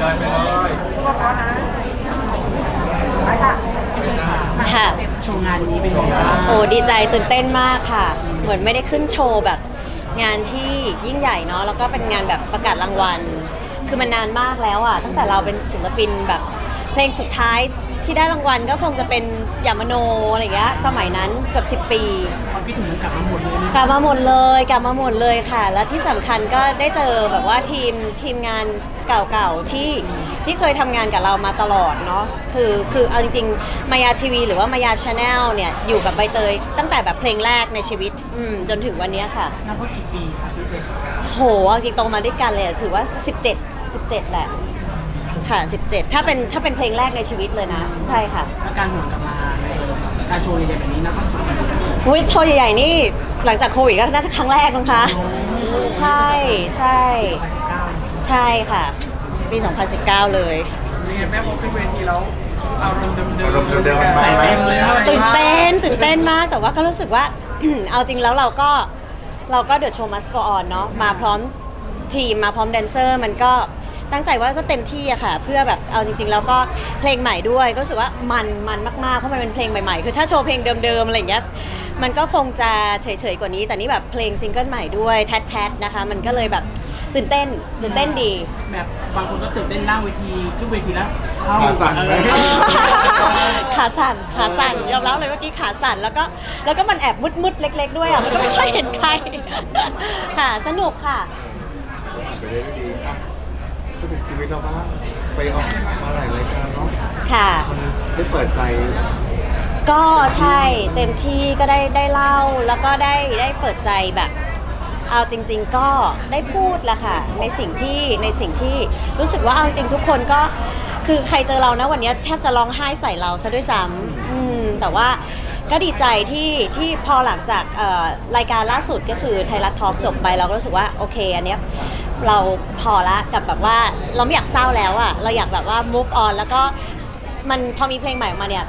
เลยไปเลยค่ะ โชว์งานนี้เป็นยังไงบ้างโอ้ดีใจตื่นเต้นมากค่ะ เหมือนไม่ได้ขึ้นโชว์แบบ งานที่ยิ่งใหญ่เนาะแล้วก็เป็นงานแบบประกาศรางวัล คือมันนานมากแล้วอะตั้งแต่เราเป็นศิลปินแบบเพลงสุดท้าย ที่ได้รางวัลก็คงจะเป็นยามโนอะไรอย่างเงี้ยสมัยนั้นเกือบ10 ปี ความคิดถึงมันกลับมาหมดเลยนะกลับมาหมดเลยกลับมาหมดเลยค่ะ และที่สำคัญก็ได้เจอแบบว่าทีมทีมงานเก่าๆที่ที่เคยทำงานกับเรามาตลอดเนาะคือคือเอาจริงๆมายาทีวีหรือว่ามายาชาแนลเนี่ยอยู่กับใบเตย ตั้งแต่แบบเพลงแรกในชีวิตอืมจนถึงวันเนี้ยค่ะ นับว่ากี่ปีครับพี่เต้โหเอาจริงๆโตมาด้วยกันเลยอะถือว่า 17 17 แหละ ค่ะ 17 ถ้าเป็นถ้าเป็นเพลงแรกในชีวิตเลยนะ ใช่ค่ะ และการหวนกลับมาในการโชว์ใหญ่ๆแบบนี้นะครับอุ้ยโชว์ใหญ่ๆนี่หลังจากโควิดก็น่าจะครั้งแรกมั้งคะ ใช่ใช่เก้าใช่ค่ะปี 2019 เลยยังไงแม่พอขึ้นเวทีแล้วอารมณ์เดิมๆอารมณ์เดิมๆมันมาไหมเต็มเลยนะตื่นเต้นตื่นเต้นมากแต่ว่าก็รู้สึกว่า เอาจริงแล้วเราก็เราก็เด e s โชว์มัสโกออนเนาะมาพร้อมทีมมาพร้อมแดนเซอร์มันก็ ตั้งใจว่าก็เต็มที่อะค่ะ เพื่อแบบเอาจริงๆแล้วก็เพลงใหม่ด้วย ก็รู้สึกว่ามันมันมากๆเพราะมันเป็นเพลงใหม่ๆ คือถ้าโชว์เพลงเดิมๆอะไรอย่างเงี้ยมันก็คงจะเฉยๆกว่านี้ แต่นี่แบบเพลงซิงเกิลใหม่ด้วยแท้ๆนะคะ มันก็เลยแบบตื่นเต้นตื่นเต้นดี แบบบางคนก็ตื่นเต้นหน้าเวทีขึ้นเวทีแล้วเข้าขาสั่นไหม เออขาสั่นขาสั่นยอมรับเลยเมื่อกี้ขาสั่นแล้วก็แล้วก็มันแอบมืดๆเล็ก ๆ ด้วยอะมันก็ไม่ค่อยเห็นใคร ค่ะสนุกค่ะ ไปเรื่อยๆดีอะพูดถึงชี วิตเราบ้างไปออกมาหลายรายการเนาะค่ะ มันได้เปิดใจก็ใช่เต็มที่ก็ได้ได้เล่าแล้วก็ได้ได้เปิดใจแบบ เอาจริง ๆ ก็ได้พูดละค่ะ ในสิ่งที่ในสิ่งที่รู้สึกว่าเอาจริงทุกคนก็คือใครเจอเรานะวันนี้แทบจะร้องไห้ใส่เราซะด้วยซ้ำอืมแต่ว่าก็ดีใจที่ที่พอหลังจากเอ่อรายการล่าสุดก็คือไทยรัฐทอล์กจบไปเราก็รู้สึกว่าโอเคอันเนี้ย เราพอละกับแบบว่าเราไม่อยากเศร้าแล้วอะเราอยากแบบว่า move on แล้วก็มันพอมีเพลงใหม่ออกมาเนี่ย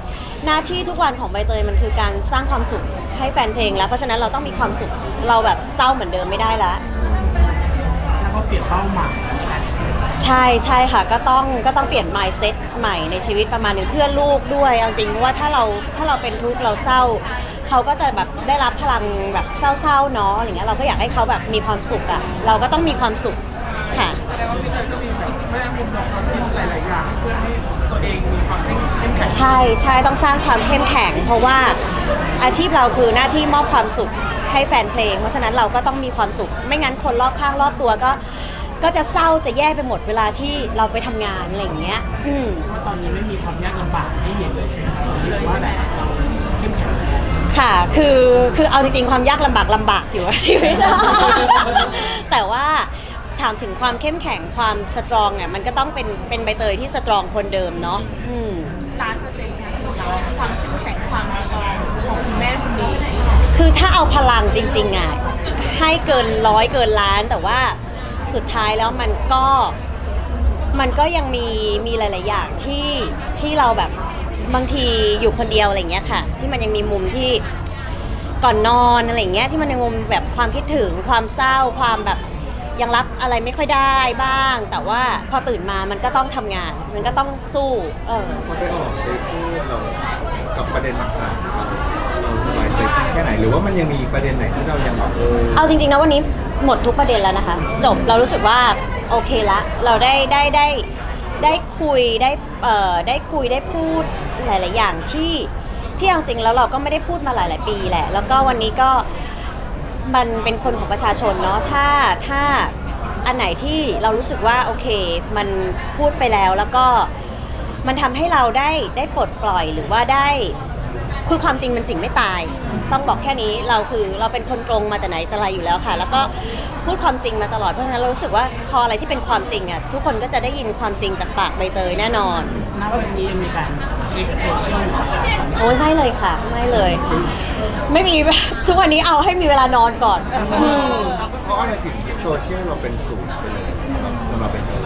หน้าที่ทุกวันของใบเตยมันคือการสร้างความสุขให้แฟนเพลงแล้ว เพราะฉะนั้นเราต้องมีความสุขเราแบบเศร้าเหมือนเดิมไม่ได้ละแล้วก็เปลี่ยนเป้าหมายใช่ใช่ค่ะก็ต้องก็ต้องเปลี่ยน mindset ใหม่ในชีวิตประมาณหนึ่งเพื่อลูกด้วยเอาจริงเพราะว่าถ้าเราถ้าเราเป็นทุกข์เราเศร้า เขาก็จะแบบได้รับพลังแบบเศร้าๆเนาะอย่างเงี้ยเราก็อยากให้เขาแบบมีความสุขอะเราก็ต้องมีความสุขค่ะแสดงว่าพี่เตยก็มีแบบแม่มุมมองความคิดหลายๆอย่างเพื่อให้ตัวเองมีความเข้มแข็งใช่ใช่ต้องสร้างความเข้มแข็ง เพราะว่าอาชีพเราคือหน้าที่มอบความสุขให้แฟนเพลง เพราะฉะนั้นเราก็ต้องมีความสุข ไม่งั้นคนรอบข้างรอบตัวก็ก็จะเศร้าจะแย่ไปหมดเวลาที่เราไปทำงานอะไรอย่างเงี้ย อืมว่าตอนนี้ไม่มีความยากลำบากให้เห็นเลยใช่ไหมครับหรือว่าแบบ ค่ะ คือ คือเอาจริงๆ ความยากลำบากลำบากอยู่อะชีวิต แต่ว่าถามถึงความเข้มแข็งความสตรองเนี่ยมันก็ต้องเป็น เป็นใบเตยที่สตรองคนเดิมเนาะอืม ล้านเปอร์เซ็นต์ค่ะความเข้มแข็งความสตรองของคุณแม่คนนี้คือถ้าเอาพลังจริงๆอะให้เกินร้อยเกินล้าน แต่ว่าสุดท้ายแล้วมันก็มันก็ยังมีมีหลาย ๆ อย่างที่ที่เราแบบ บางทีอยู่คนเดียวอะไรอย่างเงี้ยค่ะ ที่มันยังมีมุมที่ก่อนนอนอะไรอย่างเงี้ยที่มันยังมุมแบบความคิดถึงความเศร้าความแบบยังรับอะไรไม่ค่อยได้บ้าง แต่ว่าพอตื่นมามันก็ต้องทำงาน มันก็ต้องสู้เออ พอได้ออกได้พูดเรากับประเด็นต่างๆเราเราสบายใจขึ้นแค่ไหน หรือว่ามันยังมีประเด็นไหนที่เรายังแบบเออเอาจริงๆนะวันนี้หมดทุกประเด็นแล้วนะคะ จบเรารู้สึกว่าโอเคละ เราได้ได้ได้ ได้คุยได้เอ่อได้คุยได้พูดหลาย ๆ อย่างที่ที่เอาจริงแล้วเราก็ไม่ได้พูดมาหลาย ๆ ปีแหละ แล้วก็วันนี้ก็มันเป็นคนของประชาชนเนาะถ้าถ้าอันไหนที่เรารู้สึกว่าโอเค มันพูดไปแล้วแล้วก็มันทำให้เราได้ได้ปลดปล่อยหรือว่าได้คือความจริงมันสิ่งไม่ตาย ต้องบอกแค่นี้เราคือเราเป็นคนตรงมาแต่ไหนแต่ไรอยู่แล้วค่ะ แล้วก็ พูดความจริงมาตลอดเพราะฉะนั้นเรารู้สึกว่าพออะไรที่เป็นความจริงอะทุกคนก็จะได้ยินความจริงจากปากใบเตยแน่นอน ณวันนี้ยังมีการเช็คโซเชียลอยู่ครับโอ้ยไม่เลยค่ะ ไม่เลย ไม่มี ทุกวันนี้เอาให้มีเวลานอนก่อนอืมเพราะอะไรถึงโซเชียลเราเป็นศูนย์ไปเลยสำหรับสำหรับเป็นเธอ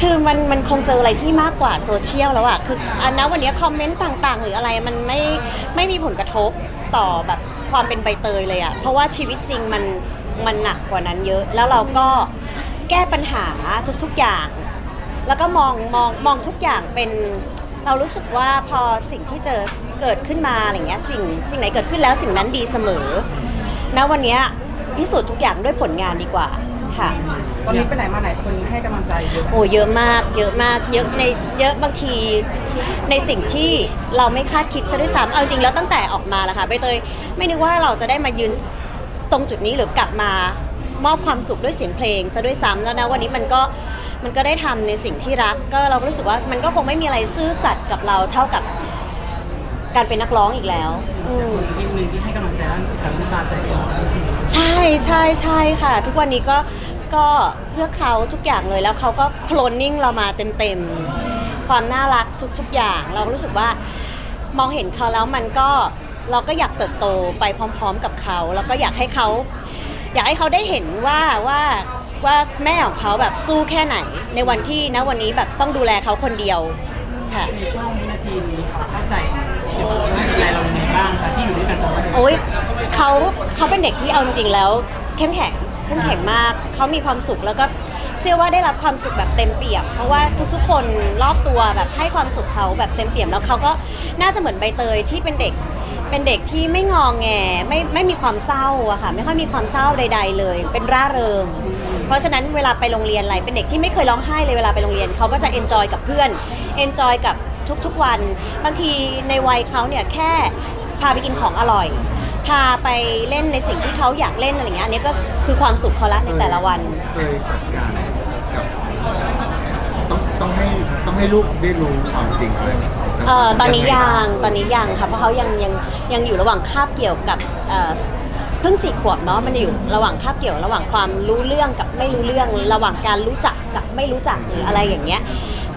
คือมันมันคงเจออะไรที่มากกว่าโซเชียลแล้วอะคืออันนั้นวันนี้คอมเมนต์ต่างๆ หรืออะไรมันไม่ไม่มีผลกระทบต่อแบบความเป็นใบเตยเลยอะเพราะว่าชีวิตจริงมัน มันหนักกว่านั้นเยอะ แล้วเราก็แก้ปัญหาทุกๆอย่าง แล้วก็มองมองมองทุกอย่างเป็นเรารู้สึกว่าพอสิ่งที่เจอเกิดขึ้นมาอะไรเงี้ยสิ่งสิ่งไหนเกิดขึ้นแล้วสิ่งนั้นดีเสมอณวันเนี้ยพิสูจน์ทุกอย่างด้วยผลงานดีกว่าค่ะ ตอนนี้ไปไหนมาไหนคนให้กำลังใจเยอะโอ้เยอะมากเยอะมากเยอะในเยอะบางทีในสิ่งที่เราไม่คาดคิดซะด้วยซ้ำเอาจริงแล้วตั้งแต่ออกมาแล้วค่ะใบเตยไม่นึกว่าเราจะได้มายืน ตรงจุดนี้หรือกลับมามอบความสุขด้วยเสียงเพลงซะด้วยซ้ำแล้วนะวันนี้มันก็มันก็ได้ทำในสิ่งที่รักก็เราก็รู้สึกว่ามันก็คงไม่มีอะไรซื่อสัตย์กับเราเท่ากับการเป็นนักร้องอีกแล้วอืมทีมหนึ่งที่ให้กำลังใจนั่นคือการน้ำตาใจเองใช่ใช่ใช่ค่ะ ทุกวันนี้ก็ก็เพื่อเขาทุกอย่างเลยแล้วเขาก็โคลนนิ่งเรามาเต็มๆความน่ารักทุกๆอย่าง เราก็รู้สึกว่ามองเห็นเขาแล้วมันก็ เราก็อยากเติบโตไปพร้อม ๆ กับเขาแล้วก็อยากให้เขาอยากให้เขาได้เห็นว่าว่าว่าแม่ของเขาแบบสู้แค่ไหน ในวันที่นะวันนี้แบบต้องดูแลเขาคนเดียวค่ะ ในช่วงวินาทีนี้เขาเข้าใจเกี่ยวกับจิตใจเรายังไงบ้างคะที่อยู่ด้วยกันตอนนี้โอ้ยเขาเขาเป็นเด็กที่เอาจริงๆแล้วเข้มแข็งเข้มแข็งมาก เขามีความสุขแล้วก็เชื่อว่าได้รับความสุขแบบเต็มเปี่ยม เพราะว่าทุกๆ คนรอบตัวแบบให้ความสุขเขาแบบเต็มเปี่ยมแล้วเขาก็น่าจะเหมือนใบเตยที่เป็นเด็ก เป็นเด็กที่ไม่งองแงไม่ไม่มีความเศร้าอะค่ะไม่ค่อยมีความเศร้าใด ๆ เลย เป็นร่าเริงเพราะฉะนั้นเวลาไปโรงเรียนอะไรเป็นเด็กที่ไม่เคยร้องไห้เลยเวลาไปโรงเรียนเขาก็จะเอนจอยกับเพื่อนเอนจอยกับทุกๆวันบางทีในวัยเขาเนี่ยแค่พาไปกินของอร่อย พาไปเล่นในสิ่งที่เขาอยากเล่นอะไรเงี้ยอันนี้ก็คือความสุขเขาละในแต่ละวันเคยจัดการกับต้องต้องให้ต้องให้ลูกได้รู้ความจริงอะไร เอ่อตอนนี้ยังตอนนี้ยังค่ะเพราะเขายังยังยังอยู่ระหว่างคาบเกี่ยวกับเอ่อเพิ่งสี่ขวบเนาะมันอยู่ระหว่างคาบเกี่ยวระหว่างความรู้เรื่องกับไม่รู้เรื่อง ระหว่างการรู้จักกับไม่รู้จักหรืออะไรอย่างเงี้ย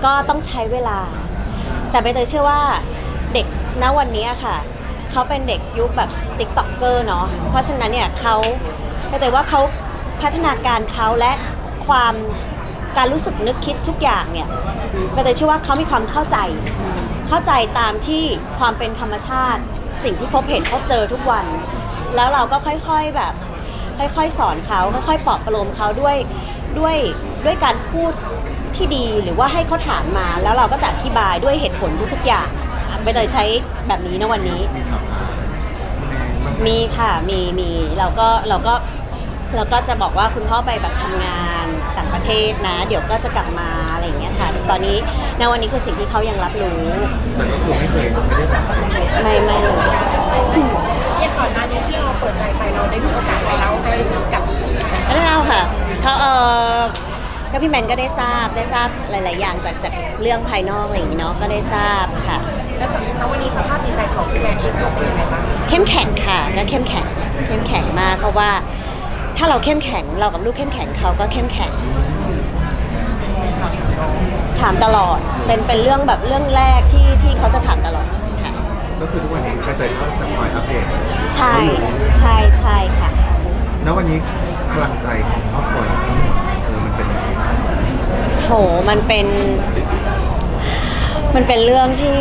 ก็ต้องใช้เวลา แต่ใบเตยเชื่อว่าเด็กณวันนี้ค่ะเขาเป็นเด็กยุคแบบติ๊กต็อกเกอร์เนาะเพราะฉะนั้นเนี่ยเขาใบเตยว่าเขาพัฒนาการเขาและความการรู้สึกนึกคิดทุกอย่างเนี่ยใบเตยเชื่อว่าเขามีความเข้าใจ เข้าใจตามที่ความเป็นธรรมชาติ สิ่งที่พบเห็นพบเจอทุกวัน แล้วเราก็ค่อยๆแบบ ค่อยๆสอนเขาค่อยๆปลอบประโลมเขาด้วยด้วยด้วยการพูดที่ดีหรือว่าให้เขาถามมา แล้วเราก็จะอธิบายด้วยเหตุผลทุกๆอย่างใบเตยใช้แบบนี้นะวันนี้ มีถามหาแม่มันมีค่ะ มีมีเราก็เราก็เราก็จะบอกว่าคุณพ่อไปแบบทำงานต่างประเทศนะ เดี๋ยวก็จะกลับมา ค่ะ ตอนนี้ในวันนี้คือสิ่งที่เขายังรับรู้แต่ก็คือไม่เคยไม่ได้แบบไม่ไม่เลยอย่างก่อนหน้านี้ที่เราเปิดใจไปเราได้มีโอกาสไปเล่าให้กับก็ได้เล่าค่ะเขาเออก็พี่แมนก็ได้ทราบได้ทราบหลาย ๆ อย่างจากจากเรื่องภายนอกอะไรอย่างนี้เนาะก็ได้ทราบค่ะแล้วสำหรับวันนี้สภาพจิตใจของพี่แมนเองเขาเป็นยังไงบ้างเข้มแข็งค่ะก็เข้มแข็งเข้มแข็งมากเพราะว่าถ้าเราเข้มแข็งเรากับลูกเข้มแข็งเขาก็เข้มแข็ง ถามตลอด เป็นเป็นเรื่องแบบเรื่องแรกที่ที่เขาจะถามตลอดค่ะก็คือทุกวันนี้กระเตยก็จะคอยอัปเดตใช่ใช่ใช่ค่ะ แล้ววันนี้พลังใจของครอบครัวเราเออมันเป็นยังไงบ้างโหมันเป็น มันเป็นเรื่องที่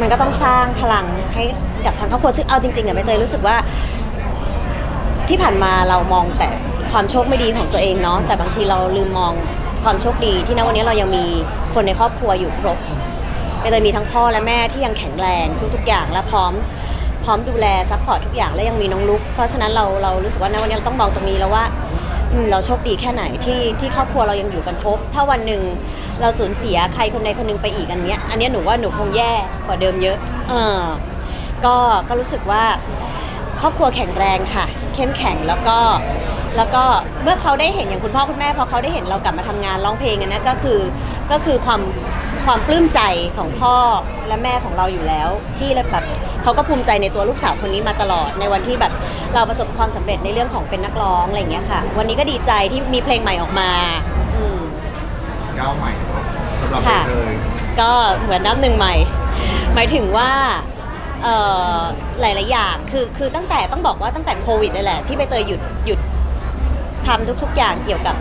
มันก็ต้องสร้างพลังให้กับทางครอบครัวซึ่งเอาจริงๆเนี่ยไม่เตยรู้สึกว่า ที่ผ่านมาเรามองแต่ความโชคไม่ดีของตัวเองเนาะแต่บางทีเราลืมมอง ความโชคดีที่ณวันนี้เรายังมีคนในครอบครัวอยู่ครบเตยมีทั้งพ่อและแม่ที่ยังแข็งแรงทุกๆอย่างและพร้อมพร้อมดูแลซัพพอร์ตทุกอย่างและยังมีน้องลุก เพราะฉะนั้นเราเรารู้สึกว่าในวันนี้เราต้องมองตรงนี้แล้วว่าเราโชคดีแค่ไหนที่ที่ครอบครัวเรายังอยู่กันครบ ถ้าวันหนึ่งเราสูญเสียใครคนใดคนหนึงไปอีกอันเนี้ยอันเนี้ยหนูว่าหนูคงแย่กว่าเดิมเยอะ เออก็ก็รู้สึกว่าครอบครัวแข็งแรงค่ะ เข้มแข็งแล้วก็ แล้วก็เมื่อเขาได้เห็นอย่างคุณพ่อคุณแม่พอเขาได้เห็นเรากลับมาทำงานร้องเพลงอันนั้นก็คือก็คือความความปลื้มใจของพ่อและแม่ของเราอยู่แล้ว ที่แบบเขาก็ภูมิใจในตัวลูกสาวคนนี้มาตลอดในวันที่แบบเราประสบความสำเร็จในเรื่องของเป็นนักร้องอะไรอย่างเงี้ยค่ะ วันนี้ก็ดีใจที่มีเพลงใหม่ออกมาอืมก้าวใหม่สำหรับเลยก็เหมือนน้ำหนึ่งใหม่ หมายถึงว่าหลาย ๆ อย่าง คือ คือตั้งแต่ต้องบอกว่าตั้งแต่โควิดเลยแหละ ที่ใบเตยหยุด หยุด ทำทุกๆอย่างเกี่ยวกับ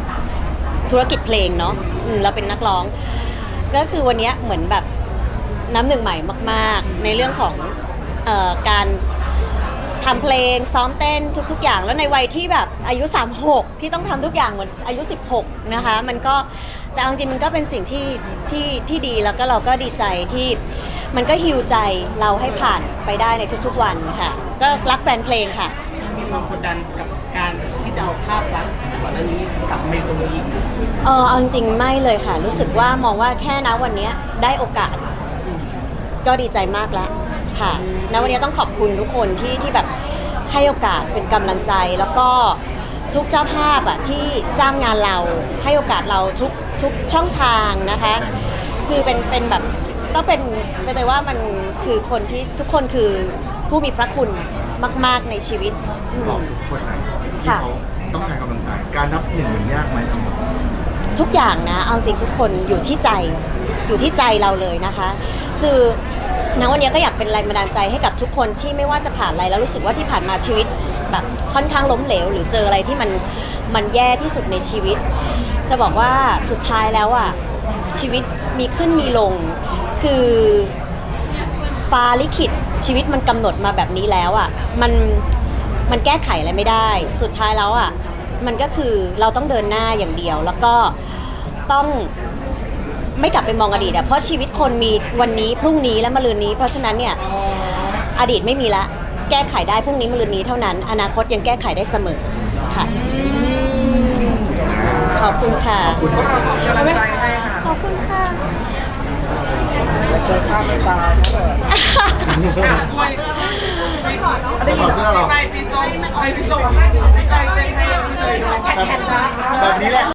ธุรกิจเพลงเนาะอืมเราเป็นนักร้อง ก็คือวันเนี้ยเหมือนแบบน้ำหนึ่งใหม่มากๆ ในเรื่องของเออการทำเพลงซ้อมเต้นทุก ๆ อย่าง แล้วในวัยที่แบบอายุ 36 ที่ต้องทำทุกอย่างเหมือนอายุ 16 นะคะ มันก็แต่เอาจริงๆมันก็เป็นสิ่งที่ที่ที่ดีแล้วก็เราก็ดีใจที่มันก็ฮิวใจเราให้ผ่านไปได้ในทุกๆวันค่ะ ก็รักแฟนเพลงค่ะ มีความกดดันกับการ จะเอาภาพลักษณ์ก่อนหน้านี้กลับมาในตรงนี้เออเอาจริงๆไม่เลยค่ะ รู้สึกว่ามองว่าแค่นะวันนี้ได้โอกาส ก็ดีใจมากแล้วค่ะณวันนี้ต้องขอบคุณทุกคนที่ที่แบบให้โอกาสเป็นกำลังใจแล้วก็ทุกเจ้าภาพอะที่จ้างงานเราให้โอกาสเราทุกทุกช่องทางนะคะ คือเป็นเป็นแบบต้องเป็นเป็นแต่ว่ามันคือคนที่ทุกคนคือผู้มีพระคุณ มาก ๆ ในชีวิตอืม บอกคนไหนที่ค่ะ เขาต้องการกำลังใจ การนับหนึ่งมันยากไหมสำหรับเราทุกอย่างนะ เอาจริงทุกคนอยู่ที่ใจ อยู่ที่ใจเราเลยนะคะ คือณวันนี้ก็อยากเป็นแรงบันดาลใจให้กับทุกคนที่ไม่ว่าจะผ่านอะไรแล้วรู้สึกว่าที่ผ่านมาชีวิตแบบค่อนข้างล้มเหลว หรือเจออะไรที่มันมันแย่ที่สุดในชีวิต จะบอกว่าสุดท้ายแล้วอะชีวิตมีขึ้นมีลง คือ ฟ้าลิขิต ชีวิตมันกำหนดมาแบบนี้แล้วอะมันมันแก้ไขอะไรไม่ได้ สุดท้ายแล้วอะมันก็คือเราต้องเดินหน้าอย่างเดียว แล้วก็ต้องไม่กลับไปมองอดีตอะเพราะชีวิตคนมีวันนี้พรุ่งนี้และมะรืนนี้ เพราะฉะนั้นเนี่ยอดีตไม่มีละ แก้ไขได้พรุ่งนี้มะรืนนี้เท่านั้น อนาคตยังแก้ไขได้เสมอค่ะขอบคุณค่ะขอบคุณพวกเราขอกำลังใจให้ค่ะขอบคุณค่ะ เจอข้าวไม่ตายนะแบบอะด้วยจะถอดเสื้อหรอไปปีส้มไปปีส้มไปเต้นให้ไม่เคยด้วยแบบแบบนี้แหละ